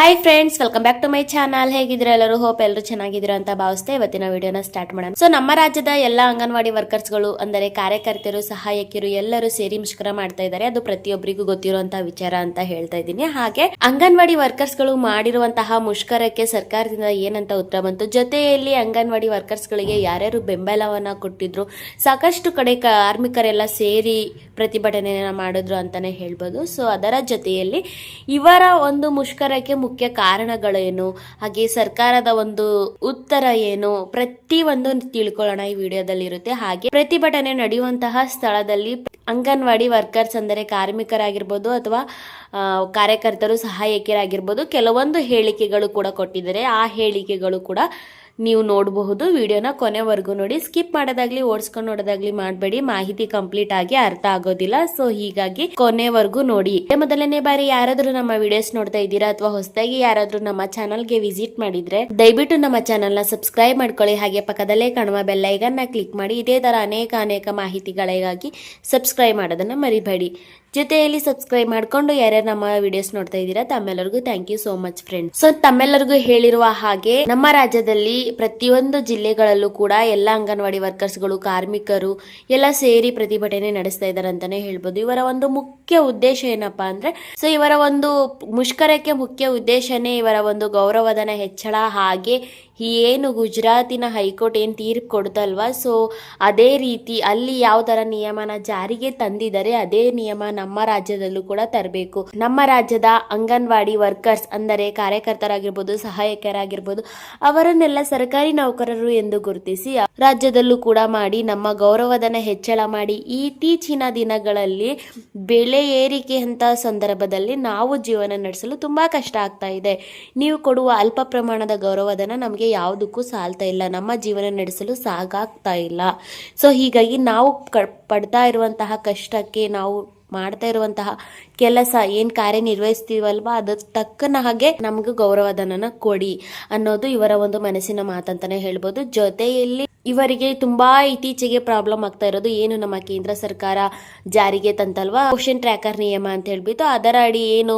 Hi friends welcome back to my channel ಹೇಗಿದ್ರೆ ಎಲ್ಲರೂ? Hope ಎಲ್ಲರೂ ಚೆನ್ನಾಗಿದ್ರು ಅಂತ ಭಾವಿಸ್ತಾ ಇವತ್ತಿನ ವಿಡಿಯೋನ ಸ್ಟಾರ್ಟ್ ಮಾಡೋಣ. ಸೊ ನಮ್ಮ ರಾಜ್ಯದ ಎಲ್ಲ ಅಂಗನವಾಡಿ ವರ್ಕರ್ಸ್ಗಳು ಅಂದರೆ ಕಾರ್ಯಕರ್ತರು ಸಹಾಯಕಿಯರು ಎಲ್ಲರೂ ಸೇರಿ ಮುಷ್ಕರ ಮಾಡ್ತಾ ಇದ್ದಾರೆ. ಅದು ಪ್ರತಿಯೊಬ್ಬರಿಗೂ ಗೊತ್ತಿರುವಂತಹ ವಿಚಾರ ಅಂತ ಹೇಳ್ತಾ ಇದ್ದೀನಿ. ಹಾಗೆ ಅಂಗನವಾಡಿ ವರ್ಕರ್ಸ್ಗಳು ಮಾಡಿರುವಂತಹ ಮುಷ್ಕರಕ್ಕೆ ಸರ್ಕಾರದಿಂದ ಏನಂತ ಉತ್ತರ ಬಂತು? ಜೊತೆಯಲ್ಲಿ ಅಂಗನವಾಡಿ ವರ್ಕರ್ಸ್ಗಳಿಗೆ ಯಾರ್ಯಾರು ಬೆಂಬಲವನ್ನ ಕೊಟ್ಟಿದ್ರು? ಸಾಕಷ್ಟು ಕಡೆ ಕಾರ್ಮಿಕರೆಲ್ಲ ಸೇರಿ ಪ್ರತಿಭಟನೆಯನ್ನ ಮಾಡಿದ್ರು ಅಂತಾನೆ ಹೇಳ್ಬೋದು. ಸೊ ಅದರ ಜೊತೆಯಲ್ಲಿ ಇವರ ಒಂದು ಮುಷ್ಕರಕ್ಕೆ ಮುಖ್ಯ ಕಾರಣಗಳೇನು, ಹಾಗೆ ಸರ್ಕಾರದ ಒಂದು ಉತ್ತರ ಏನು ಪ್ರತಿ ಒಂದು ತಿಳ್ಕೊಳ್ಳೋಣ ಈ ವಿಡಿಯೋದಲ್ಲಿ ಇರುತ್ತೆ ಹಾಗೆ ಪ್ರತಿಭಟನೆ ನಡೆಯುವಂತಹ ಸ್ಥಳದಲ್ಲಿ ಅಂಗನವಾಡಿ ವರ್ಕರ್ಸ್ ಅಂದರೆ ಕಾರ್ಮಿಕರಾಗಿರ್ಬೋದು ಅಥವಾ ಕಾರ್ಯಕರ್ತರು ಸಹಾಯಕಿಯರಾಗಿರ್ಬೋದು, ಕೆಲವೊಂದು ಹೇಳಿಕೆಗಳು ಕೂಡ ಕೊಟ್ಟಿದ್ದಾರೆ. ಆ ಹೇಳಿಕೆಗಳು ಕೂಡ ನೀವು ನೋಡಬಹುದು. ವಿಡಿಯೋನ ಕೊನೆವರೆಗೂ ನೋಡಿ. ಸ್ಕಿಪ್ ಮಾಡೋದಾಗ್ಲಿ, ಓಡಿಸ್ಕೊಂಡು ನೋಡೋದಾಗ್ಲಿ ಮಾಡಬೇಡಿ. ಮಾಹಿತಿ ಕಂಪ್ಲೀಟ್ ಆಗಿ ಅರ್ಥ ಆಗೋದಿಲ್ಲ. ಸೊ, ಹೀಗಾಗಿ ಕೊನೆವರೆಗೂ ನೋಡಿ. ಮೊದಲನೇ ಬಾರಿ ಯಾರಾದ್ರೂ ನಮ್ಮ ವಿಡಿಯೋಸ್ ನೋಡ್ತಾ ಇದ್ದೀರಾ ಅಥವಾ ಹೊಸದಾಗಿ ಯಾರಾದ್ರೂ ನಮ್ಮ ಚಾನಲ್ಗೆ ವಿಸಿಟ್ ಮಾಡಿದ್ರೆ, ದಯವಿಟ್ಟು ನಮ್ಮ ಚಾನಲ್ನ ಸಬ್ಸ್ಕ್ರೈಬ್ ಮಾಡ್ಕೊಳ್ಳಿ. ಹಾಗೆ ಪಕ್ಕದಲ್ಲೇ ಕಾಣುವ ಬೆಲ್ಲ ಈಗನ್ನ ಕ್ಲಿಕ್ ಮಾಡಿ. ಇದೇ ತರ ಅನೇಕ ಅನೇಕ ಮಾಹಿತಿಗಳಿಗಾಗಿ ಸಬ್ಸ್ಕ್ರೈಬ್ ಮಾಡೋದನ್ನ ಮರಿಬೇಡಿ. ಜೊತೆಯಲ್ಲಿ ಸಬ್ಸ್ಕ್ರೈಬ್ ಮಾಡ್ಕೊಂಡು ಯಾರ್ಯಾರು ನಮ್ಮ ವಿಡಿಯೋಸ್ ನೋಡ್ತಾ ಇದ್ದೀರಾ, ತಮ್ಮೆಲ್ಲರಿಗೂ thank you so much friend so ತಮ್ಮೆಲ್ಲರಿಗೂ ಹೇಳಿರುವ ಹಾಗೆ, ನಮ್ಮ ರಾಜ್ಯದಲ್ಲಿ ಪ್ರತಿಯೊಂದು ಜಿಲ್ಲೆಗಳಲ್ಲೂ ಕೂಡ ಎಲ್ಲ ಅಂಗನವಾಡಿ ವರ್ಕರ್ಸ್ಗಳು ಕಾರ್ಮಿಕರು ಎಲ್ಲ ಸೇರಿ ಪ್ರತಿಭಟನೆ ನಡೆಸ್ತಾ ಇದ್ದಾರೆ ಅಂತಾನೆ ಹೇಳ್ಬೋದು. ಇವರ ಒಂದು ಮುಖ್ಯ ಉದ್ದೇಶ ಏನಪ್ಪಾ ಅಂದ್ರೆ ಸೊ ಇವರ ಒಂದು ಮುಷ್ಕರಕ್ಕೆ ಮುಖ್ಯ ಉದ್ದೇಶನೇ ಇವರ ಒಂದು ಗೌರವಧನ ಹೆಚ್ಚಳ. ಹಾಗೆ, ಏನು ಗುಜರಾತಿನ ಹೈಕೋರ್ಟ್ ಏನು ತೀರ್ಪು ಕೊಡ್ತಲ್ವಾ? ಸೊ ಅದೇ ರೀತಿ ಅಲ್ಲಿ ಯಾವ ತರ ನಿಯಮನ ಜಾರಿಗೆ ತಂದಿದ್ದಾರೆ, ಅದೇ ನಿಯಮ ನಮ್ಮ ರಾಜ್ಯದಲ್ಲೂ ಕೂಡ ತರಬೇಕು. ನಮ್ಮ ರಾಜ್ಯದ ಅಂಗನವಾಡಿ ವರ್ಕರ್ಸ್ ಅಂದರೆ ಕಾರ್ಯಕರ್ತರಾಗಿರ್ಬೋದು, ಸಹಾಯಕರಾಗಿರ್ಬೋದು, ಅವರನ್ನೆಲ್ಲ ಸರ್ಕಾರಿ ನೌಕರರು ಎಂದು ಗುರುತಿಸಿ ರಾಜ್ಯದಲ್ಲೂ ಕೂಡ ಮಾಡಿ ನಮ್ಮ ಗೌರವಧನ ಹೆಚ್ಚಳ ಮಾಡಿ ಇತ್ತೀಚಿನ ದಿನಗಳಲ್ಲಿ ಬೆಲೆ ಏರಿಕೆ ಅಂತ ಸಂದರ್ಭದಲ್ಲಿ ನಾವು ಜೀವನ ನಡೆಸಲು ತುಂಬಾ ಕಷ್ಟ ಆಗ್ತಾ ಇದೆ. ನೀವು ಕೊಡುವ ಅಲ್ಪ ಪ್ರಮಾಣದ ಗೌರವಧನ ನಮಗೆ ಯಾವುದಕ್ಕೂ ಸಾಲ್ತಾ ಇಲ್ಲ. ನಮ್ಮ ಜೀವನ ನಡೆಸಲು ಸಾಗಾಗ್ತಾ ಇಲ್ಲ. ಸೊ ಹೀಗಾಗಿ ನಾವು ಪಡ್ತಾ ಇರುವಂತಹ ಕಷ್ಟಕ್ಕೆ ನಾವು ಮಾಡ್ತಾ ಇರುವಂತಹ ಕೆಲಸ ಏನ್ ಕಾರ್ಯನಿರ್ವಹಿಸ್ತೀವಲ್ವಾ ಅದ್ರ ತಕ್ಕನ ಹಾಗೆ ನಮ್ಗೆ ಗೌರವಧನನ ಕೊಡಿ ಅನ್ನೋದು ಇವರ ಒಂದು ಮನಸ್ಸಿನ ಮಾತಂತಾನೆ ಹೇಳ್ಬೋದು. ಜೊತೆಯಲ್ಲಿ ಇವರಿಗೆ ತುಂಬಾ ಇತ್ತೀಚೆಗೆ ಪ್ರಾಬ್ಲಮ್ ಆಗ್ತಾ ಇರೋದು ಏನು ನಮ್ಮ ಕೇಂದ್ರ ಸರ್ಕಾರ ಜಾರಿಗೆ ತಂತಲ್ವಾ? ಓಷನ್ ಟ್ರ್ಯಾಕರ್ ನಿಯಮ ಅಂತ ಹೇಳ್ಬಿಟ್ಟು ಅದರ ಅಡಿ ಏನು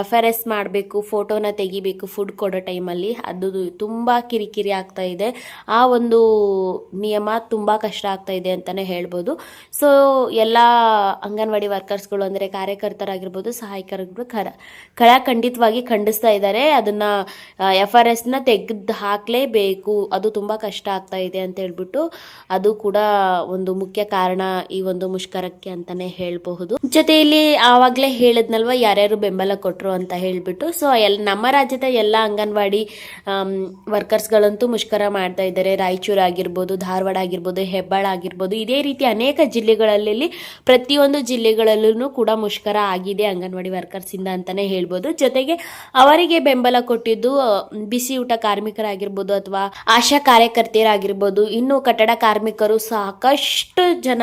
ಎಫ್ ಆರ್ ಎಸ್ ಮಾಡಬೇಕು ಫೋಟೋನ ತೆಗಿಬೇಕು ಫುಡ್ ಕೊಡೋ ಟೈಮಲ್ಲಿ ಅದು ತುಂಬಾ ಕಿರಿಕಿರಿ ಆಗ್ತಾ ಇದೆ. ಆ ಒಂದು ನಿಯಮ ತುಂಬಾ ಕಷ್ಟ ಆಗ್ತಾ ಇದೆ ಅಂತಾನೆ ಹೇಳ್ಬೋದು. ಸೊ ಎಲ್ಲ ಅಂಗನವಾಡಿ ವರ್ಕರ್ಸ್ಗಳು ಅಂದರೆ ಕಾರ್ಯಕರ್ತರಾಗಿರ್ಬೋದು ಸಹಾಯಕರಾಗಿರ್ಬೋದು ಖರ ಖಂಡಿತವಾಗಿ ಖಂಡಿಸ್ತಾ ಇದ್ದಾರೆ. ಅದನ್ನ ಎಫ್ ಆರ್ ಎಸ್ನ ತೆಗೆದು ಹಾಕಲೇಬೇಕು. ಅದು ತುಂಬಾ ಕಷ್ಟ ಆಗ್ತಾ ಇದೆ ಅಂತ ಹೇಳ್ಬಿಟ್ಟು ಅದು ಕೂಡ ಒಂದು ಮುಖ್ಯ ಕಾರಣ ಈ ಒಂದು ಮುಷ್ಕರಕ್ಕೆ ಅಂತಾನೆ ಹೇಳಬಹುದು. ಜೊತೆಯಲ್ಲಿ ಆವಾಗಲೇ ಹೇಳಿದ್ನಲ್ವಾ, ಯಾರ್ಯಾರು ಬೆಂಬಲ ಕೊಟ್ರು ಅಂತ ಹೇಳ್ಬಿಟ್ಟು. ಸೊ ಎಲ್ ನಮ್ಮ ರಾಜ್ಯದ ಎಲ್ಲ ಅಂಗನವಾಡಿ ವರ್ಕರ್ಸ್ಗಳಂತೂ ಮುಷ್ಕರ ಮಾಡ್ತಾ ಇದ್ದಾರೆ. ರಾಯಚೂರು ಆಗಿರ್ಬೋದು, ಧಾರವಾಡ ಆಗಿರ್ಬೋದು, ಹೆಬ್ಬಾಳ ಆಗಿರ್ಬೋದು. ಇದೇ ರೀತಿ ಅನೇಕ ಜಿಲ್ಲೆಗಳಲ್ಲಿ ಪ್ರತಿಯೊಂದು ಜಿಲ್ಲೆಗಳಲ್ಲೂ ಕೂಡ ಮುಷ್ಕರ ಆಗಿದೆ. ಅಂಗನವಾಡಿ ವರ್ಕರ್ಸ್ ಇಂದ ಅಂತಾನೆ ಹೇಳ್ಬೋದು. ಜೊತೆಗೆ ಅವರಿಗೆ ಬೆಂಬಲ ಕೊಟ್ಟಿದ್ದು ಬಿಸಿ ಊಟ ಕಾರ್ಮಿಕರಾಗಿರ್ಬೋದು ಅಥವಾ ಆಶಾ ಕಾರ್ಯಕರ್ತೆಯರಾಗಿರ್ಬೋದು. ಇನ್ನು ಕಟ್ಟಡ ಕಾರ್ಮಿಕರು ಸಾಕಷ್ಟು ಜನ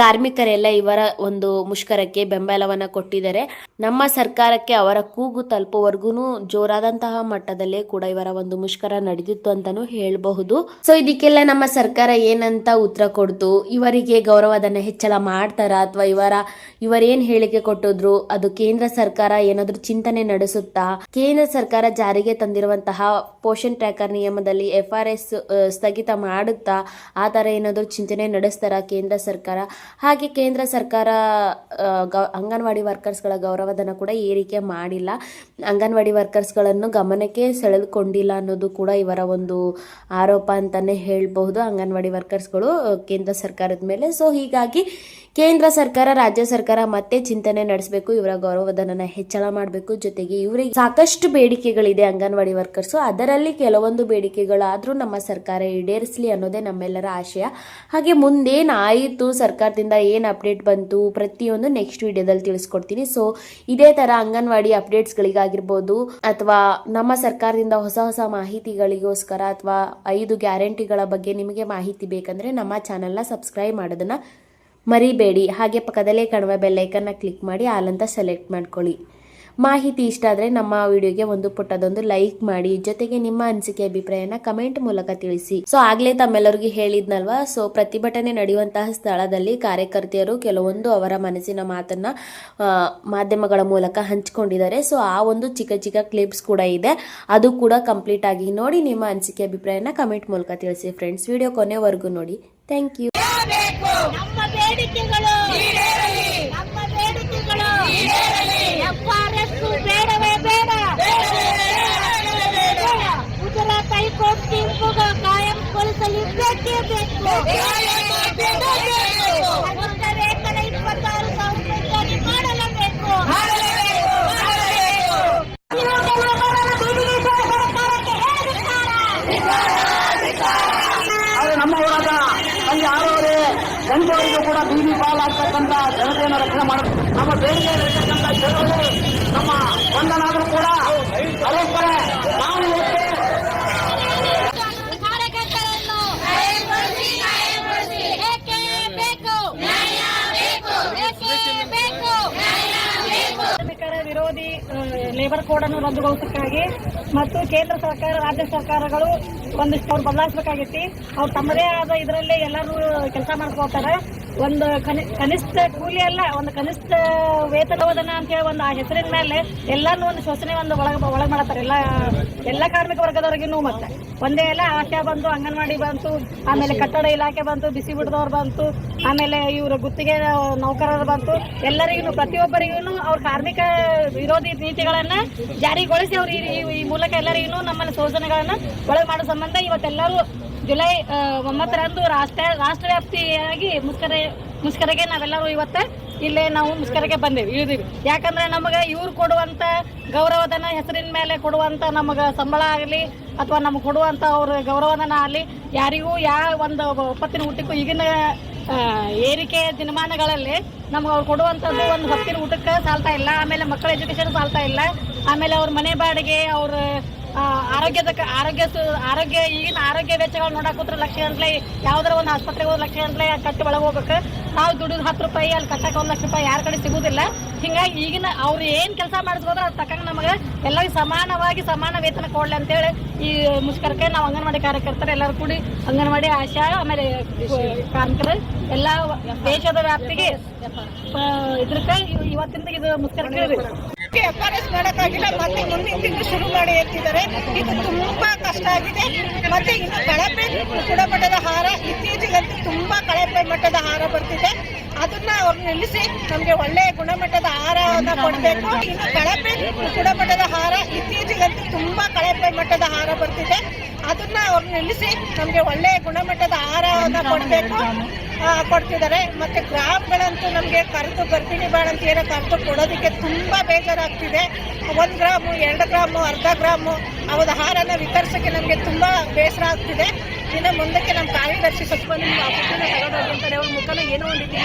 ಕಾರ್ಮಿಕರೆಲ್ಲ ಇವರ ಒಂದು ಮುಷ್ಕರಕ್ಕೆ ಬೆಂಬಲವನ್ನ ಕೊಟ್ಟಿದ್ದಾರೆ. ನಮ್ಮ ಸರ್ಕಾರಕ್ಕೆ ಅವರ ಕೂಗು ತಲುಪುವವರೆಗೂ ಜೋರಾದಂತಹ ಮಟ್ಟದಲ್ಲೇ ಕೂಡ ಇವರ ಒಂದು ಮುಷ್ಕರ ನಡೆದಿತ್ತು ಅಂತಾನೂ ಹೇಳಬಹುದು. ಸೊ ಇದಕ್ಕೆಲ್ಲ ನಮ್ಮ ಸರ್ಕಾರ ಏನಂತ ಉತ್ತರ ಕೊಡ್ತು? ಇವರಿಗೆ ಗೌರವದನ್ನ ಹೆಚ್ಚಳ ಮಾಡ್ತಾರ ಅಥವಾ ಇವರ, ಇವರೇನ್ ಹೇಳಿಕೆ ಕೊಟ್ಟಿದ್ರು? ಅದು ಕೇಂದ್ರ ಸರ್ಕಾರ ಏನಾದರೂ ಚಿಂತನೆ ನಡೆಸುತ್ತಾ? ಕೇಂದ್ರ ಸರ್ಕಾರ ಜಾರಿಗೆ ತಂದಿರುವಂತಹ ಪೋಷನ್ ಟ್ರ್ಯಾಕರ್ ನಿಯಮದಲ್ಲಿ ಎಫ್ ಆರ್ ಎಸ್ ಸ್ಥಗಿತ ಮಾಡುತ್ತಾ? ಆ ಥರ ಏನಾದ್ರು ಚಿಂತನೆ ನಡೆಸ್ತಾರ ಕೇಂದ್ರ ಸರ್ಕಾರ? ಹಾಗೆ ಕೇಂದ್ರ ಸರ್ಕಾರ ಅಂಗನವಾಡಿ ವರ್ಕರ್ಸ್ ವರ್ಕರ್ಸ್ಗಳ ಗೌರವಧನ ಕೂಡ ಏರಿಕೆ ಮಾಡಿಲ್ಲ. ಅಂಗನವಾಡಿ ವರ್ಕರ್ಸ್ಗಳನ್ನು ಗಮನಕ್ಕೆ ಸೆಳೆದುಕೊಂಡಿಲ್ಲ ಅನ್ನೋದು ಕೂಡ ಇವರ ಒಂದು ಆರೋಪ ಅಂತಾನೆ ಹೇಳಬಹುದು. ಅಂಗನವಾಡಿ ವರ್ಕರ್ಸ್ಗಳು ಗಳು ಕೇಂದ್ರ ಸರ್ಕಾರದ ಮೇಲೆ. ಸೊ ಹೀಗಾಗಿ ಕೇಂದ್ರ ಸರ್ಕಾರ, ರಾಜ್ಯ ಸರ್ಕಾರ ಮತ್ತೆ ಚಿಂತನೆ ನಡೆಸಬೇಕು ಇವರ ಗೌರವಧನನ ಹೆಚ್ಚಳ ಮಾಡಬೇಕು. ಜೊತೆಗೆ ಇವರಿಗೆ ಸಾಕಷ್ಟು ಬೇಡಿಕೆಗಳಿದೆ ಅಂಗನವಾಡಿ ವರ್ಕರ್ಸ್. ಅದರಲ್ಲಿ ಕೆಲವೊಂದು ಬೇಡಿಕೆಗಳಾದರೂ ನಮ್ಮ ಸರ್ಕಾರ ಈಡೇರಿಸಲಿ ಅನ್ನೋದೇ ನಮ್ಮೆಲ್ಲರ ಆಶಯ. ಹಾಗೆ ಮುಂದೇನು ಆಯಿತು ಸರ್ಕಾರದಿಂದ ಏನು ಅಪ್ಡೇಟ್ ಬಂತು ಪ್ರತಿಯೊಂದು ನೆಕ್ಸ್ಟ್ ವಿಡಿಯೋದಲ್ಲಿ ತಿಳಿಸ್ಕೊಡ್ತೀನಿ. ಸೊ ಇದೇ ತರ ಅಂಗನವಾಡಿ ಅಪ್ಡೇಟ್ಸ್ಗಳಿಗಾಗಿರ್ಬೋದು, ಅಥವಾ ನಮ್ಮ ಸರ್ಕಾರದಿಂದ ಹೊಸ ಹೊಸ ಮಾಹಿತಿಗಳಿಗೋಸ್ಕರ ಅಥವಾ ಐದು ಗ್ಯಾರಂಟಿಗಳ ಬಗ್ಗೆ ನಿಮಗೆ ಮಾಹಿತಿ ಬೇಕಂದ್ರೆ ನಮ್ಮ ಚಾನೆಲ್ನ ಸಬ್ಸ್ಕ್ರೈಬ್ ಮಾಡೋದನ್ನ ಮರಿಬೇಡಿ, ಹಾಗೆ ಪಕ್ಕದಲ್ಲೇ ಕಾಣುವ ಬೆಲ್ಲೈಕನ್ನ ಕ್ಲಿಕ್ ಮಾಡಿ ಆಲಂತ ಸೆಲೆಕ್ಟ್ ಮಾಡ್ಕೊಳ್ಳಿ. ಮಾಹಿತಿ ಇಷ್ಟ ಆದರೆ ನಮ್ಮ ವಿಡಿಯೋಗೆ ಒಂದು ಪುಟ್ಟದೊಂದು ಲೈಕ್ ಮಾಡಿ, ಜೊತೆಗೆ ನಿಮ್ಮ ಅನಿಸಿಕೆ, ಅಭಿಪ್ರಾಯನ ಕಮೆಂಟ್ ಮೂಲಕ ತಿಳಿಸಿ. ಸೊ ಆಗ್ಲೇ ತಮ್ಮೆಲ್ಲರಿಗೂ ಹೇಳಿದ್ನಲ್ವಾ? ಸೊ ಪ್ರತಿಭಟನೆ ನಡೆಯುವಂತಹ ಸ್ಥಳದಲ್ಲಿ ಕಾರ್ಯಕರ್ತೆಯರು ಕೆಲವೊಂದು ಅವರ ಮನಸ್ಸಿನ ಮಾತನ್ನ ಮಾಧ್ಯಮಗಳ ಮೂಲಕ ಹಂಚಿಕೊಂಡಿದ್ದಾರೆ. ಸೊ ಆ ಒಂದು ಚಿಕ್ಕ ಚಿಕ್ಕ ಕ್ಲಿಪ್ಸ್ ಕೂಡ ಇದೆ. ಅದು ಕೂಡ ಕಂಪ್ಲೀಟ್ ಆಗಿ ನೋಡಿ, ನಿಮ್ಮ ಅನಿಸಿಕೆ, ಅಭಿಪ್ರಾಯನ ಕಮೆಂಟ್ ಮೂಲಕ ತಿಳಿಸಿ. ಫ್ರೆಂಡ್ಸ್ ವಿಡಿಯೋ ಕೊನೆವರೆಗೂ ನೋಡಿ. ಥ್ಯಾಂಕ್ ಯು ನಮ್ಮ ಬೇಡಿಕೆಗಳು ನಮ್ಮ ಬೇಡಿಕೆಗಳು ಎಫ್ಆರ್ಎಸ್ ಬೇಡವೇ ಬೇಡ. ಗುಜರಾತ್ ಹೈಕೋರ್ಟ್ ತೀರ್ಪು ಕಾಯಂಗೊಳಿಸಲು ಬೇಕೇ ಬೇಕು ಕನಿಷ್ಠ ವೇತನ ಇಪ್ಪತ್ತಾರು ಸಾವಿರ ರೂಪಾಯಿ ಮಾಡಲೇಬೇಕು ಇವುಗಳ ಬರಲು ಬಿಡುವಿಗೆ ಸರ್ಕಾರಕ್ಕೆ ಹೇಳಿದ್ದಾರೆ ಆದರೆ ನಮ್ಮ ಹೋರಾಟ ಅಲ್ಲಿ ಯಾರವರೇ ಜನತೆಯವರಿಗೂ ಕೂಡ ಬೀದಿ ಪಾಲಾಗ್ತಕ್ಕಂಥ ಜನತೆಯನ್ನು ರಕ್ಷಣೆ ಮಾಡಬೇಕು. ನಮ್ಮ ಬೇಡಿಕೆ ಇರತಕ್ಕಂಥ ಜನರು ನಮ್ಮ ಬಂಧನಾದರೂ ಕೂಡ ನಾವು ವಿರೋಧಿ ಲೇಬರ್ ಕೋಡ್ ಅನ್ನು ರದ್ದುಗೊಳಿಸಕ್ಕಾಗಿ ಮತ್ತು ಕೇಂದ್ರ ಸರ್ಕಾರ ರಾಜ್ಯ ಸರ್ಕಾರಗಳು ಒಂದಿಷ್ಟು ಅವ್ರು ಬದಲಾಯಿಸ್ಬೇಕಾಗೈತಿ. ಅವ್ರು ತಮ್ಮದೇ ಆದ ಇದರಲ್ಲೇ ಎಲ್ಲರೂ ಕೆಲಸ ಮಾಡ್ಕೋತಾರೆ ಒಂದು ಕನಿ ಕನಿಷ್ಠ ಕೂಲಿ ಅಲ್ಲ, ಒಂದು ಕನಿಷ್ಠ ವೇತನವದನ ಅಂತ ಹೇಳಿ ಒಂದು ಆ ಹೆಸರಿನ ಮೇಲೆ ಎಲ್ಲಾನು ಒಂದು ಶೋಷಣೆ ಒಂದು ಒಳಗ ಒಳಗೆ ಮಾಡತ್ತಾರೆ. ಎಲ್ಲ ಎಲ್ಲ ಕಾರ್ಮಿಕ ವರ್ಗದವರಿಗೂ ಮತ್ತೆ. ಒಂದೇ ಎಲ್ಲ ಆಶಾ ಬಂತು, ಅಂಗನವಾಡಿ ಬಂತು, ಆಮೇಲೆ ಕಟ್ಟಡ ಇಲಾಖೆ ಬಂತು, ಬಿಸಿ ಬಿಡದವ್ರು ಬಂತು, ಆಮೇಲೆ ಇವರು ಗುತ್ತಿಗೆ ನೌಕರರು ಬಂತು. ಎಲ್ಲರಿಗೂ ಪ್ರತಿಯೊಬ್ಬರಿಗೂ ಅವ್ರ ಕಾರ್ಮಿಕ ವಿರೋಧಿ ನೀತಿಗಳನ್ನ ಜಾರಿಗೊಳಿಸಿ ಅವ್ರು ಈ- ಮೂಲಕ ಎಲ್ಲರಿಗೂ ನಮ್ಮಲ್ಲಿ ಶೋಷಣೆಗಳನ್ನ ಒಳಗೆ ಮಾಡೋ ಸಂಬಂಧ ಇವತ್ತೆಲ್ಲರೂ ಜುಲೈ ಒಂಬತ್ತರಂದು ರಾಷ್ಟ್ರ, ರಾಷ್ಟ್ರವ್ಯಾಪ್ತಿಯಾಗಿ ಮುಷ್ಕರ, ಮುಷ್ಕರಗೆ ನಾವೆಲ್ಲರೂ ಇವತ್ತೆ ಇಲ್ಲೇ ನಾವು ಮುಷ್ಕರಕ್ಕೆ ಬಂದೇವಿ, ಇಳಿದೀವಿ. ಯಾಕಂದ್ರೆ ನಮಗೆ ಇವ್ರು ಕೊಡುವಂತ ಗೌರವಧನ, ಹೆಸರಿನ ಮೇಲೆ ಕೊಡುವಂತ ನಮಗೆ ಸಂಬಳ ಆಗಲಿ, ಅಥವಾ ನಮ್ಗೆ ಕೊಡುವಂತ ಅವ್ರ ಗೌರವಧನ ಆಗಲಿ, ಯಾರಿಗೂ ಯಾವ ಒಂದು ಒಪ್ಪತ್ತಿನ ಊಟಕ್ಕೂ ಈಗಿನ ಏರಿಕೆ ದಿನಮಾನಗಳಲ್ಲಿ ನಮ್ಗೆ ಅವ್ರು ಕೊಡುವಂಥದ್ದು ಒಂದು ಹೊತ್ತಿನ ಊಟಕ್ಕೆ ಸಾಲ್ತಾ ಇಲ್ಲ, ಆಮೇಲೆ ಮಕ್ಕಳ ಎಜುಕೇಷನ್ ಸಾಲ್ತಾ ಇಲ್ಲ, ಆಮೇಲೆ ಅವ್ರ ಮನೆ ಬಾಡಿಗೆ, ಅವ್ರ ಆರೋಗ್ಯದ ಆರೋಗ್ಯ ಆರೋಗ್ಯ, ಈಗಿನ ಆರೋಗ್ಯ ವೆಚ್ಚಗಳು ನೋಡಕ್ ಕೂತ್ರೆ ಲಕ್ಷ ಗಂಟ್ಲೆ, ಯಾವ್ದಾರ ಒಂದು ಆಸ್ಪತ್ರೆಗೆ ಹೋದ್ ಲಕ್ಷ ಗಂಟ್ಲೆ ಕಟ್ಟಿ ಒಳಗೆ ಹೋಗ್ಬೇಕು ನಾವು ದುಡಿದು ಹತ್ತು ರೂಪಾಯಿ, ಅಲ್ಲಿ ಕಟ್ಟಕ್ಕೆ ಒಂದು ಲಕ್ಷ ರೂಪಾಯಿ ಯಾರ ಕಡೆ ಸಿಗುದಿಲ್ಲ. ಹಿಂಗಾಗಿ ಈಗಿನ ಅವ್ರು ಏನ್ ಕೆಲಸ ಮಾಡಿಸ್ಬೋದ್ರ ಅದ್ ತಕ್ಕಂಗೆ ನಮಗೆ ಎಲ್ಲರಿಗೂ ಸಮಾನವಾಗಿ ಸಮಾನ ವೇತನ ಕೊಡ್ಲಿ ಅಂತೇಳಿ ಈ ಮುಷ್ಕರಕ್ಕೆ ನಾವು ಅಂಗನವಾಡಿ ಕಾರ್ಯಕರ್ತರು ಎಲ್ಲರೂ ಕೂಡಿ ಅಂಗನವಾಡಿ ಆಶಾ, ಆಮೇಲೆ ಕಾರ್ಮಿಕರು ಎಲ್ಲ ದೇಶದ ವ್ಯಾಪ್ತಿಗೆ ಇವ್- ಇವತ್ತಿಂದ ಇದು ಮುಷ್ಕರಕ್ಕೆ ಎಫ್ಆರ್ಎಸ್ ಮಾಡೋಕ್ಕಾಗಿಲ್ಲ. ಮತ್ತೆ ಮುಂದಿನ ತಿಂಗಳು ಶುರು ಮಾಡಿ ಎತ್ತಿದ್ದಾರೆ ಇದು ತುಂಬಾ ಕಷ್ಟ ಆಗಿದೆ. ಮತ್ತೆ ಇನ್ನು ಕಳಪೆ ಗುಣಮಟ್ಟದ ಹಾರ ಇತ್ತೀಚೆಗಂತೂ ತುಂಬಾ ಕಳಪೆ ಮಟ್ಟದ ಹಾರ ಬರ್ತಿದೆ. ಅದನ್ನ ಅವ್ರು ನಿಲ್ಲಿಸಿ ನಮ್ಗೆ ಒಳ್ಳೆಯ ಗುಣಮಟ್ಟದ ಆಹಾರವನ್ನ ಕೊಡಬೇಕು. ಇನ್ನು ಕಳಪೆ ಗುಣಮಟ್ಟದ ಹಾರ ಇತ್ತೀಚೆಗಂತೂ ತುಂಬಾ ಕಳಪೆ ಮಟ್ಟದ ಹಾರ ಬರ್ತಿದೆ. ಅದನ್ನ ಅವ್ರು ನಿಲ್ಲಿಸಿ ನಮ್ಗೆ ಒಳ್ಳೆಯ ಗುಣಮಟ್ಟದ ಆಹಾರವನ್ನ ಕೊಡಬೇಕು. ಕೊಡ್ತಿದ್ದಾರೆ. ಮತ್ತೆ ಗ್ರಾಮ್ಗಳಂತೂ ನಮಗೆ ಕರೆದು ಗರ್ಭಿಣಿ ಬಾಳಂತ ಏನೋ ಕರೆದು ಕೊಡೋದಕ್ಕೆ ತುಂಬ ಬೇಜಾರಾಗ್ತಿದೆ. ಒಂದು ಗ್ರಾಮು, ಎರಡು ಗ್ರಾಮು, ಅರ್ಧ ಗ್ರಾಮು ಅವರ ಆಹಾರನ ವಿತರಿಸೋಕ್ಕೆ ನಮಗೆ ತುಂಬ ಬೇಸರ ಆಗ್ತಿದೆ. ಇನ್ನು ಮುಂದಕ್ಕೆ ನಮ್ಮ ಕಾರ್ಯದರ್ಶಿ ಸ್ವಲ್ಪ ನಿಮ್ಮ ಆ ತಗೊಂಡು ತಗೊಳೋದು ಅಂತಾರೆ ಅವ್ರ ಮುಖನ ಏನೋ ಒಂದು ರೀತಿ